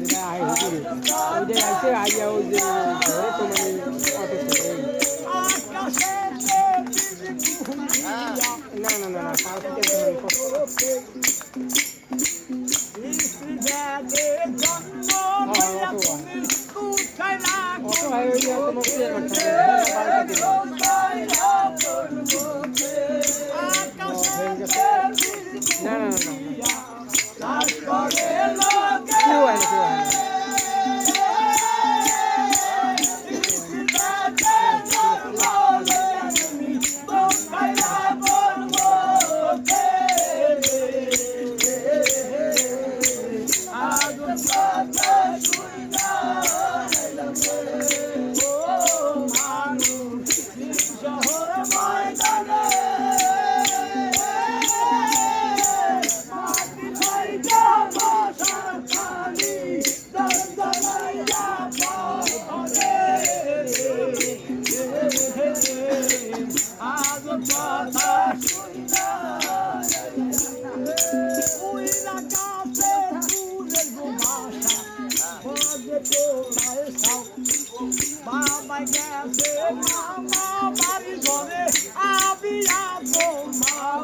যেটা আয় হুজুরে ওই যে আইসে আইয়া ওই যে ঘরে তো মানে অটো ছিল না না না না অটো আয় ওই তোমার বাবা গেছে মামা বাড়ি ঘরে আমি আসো মা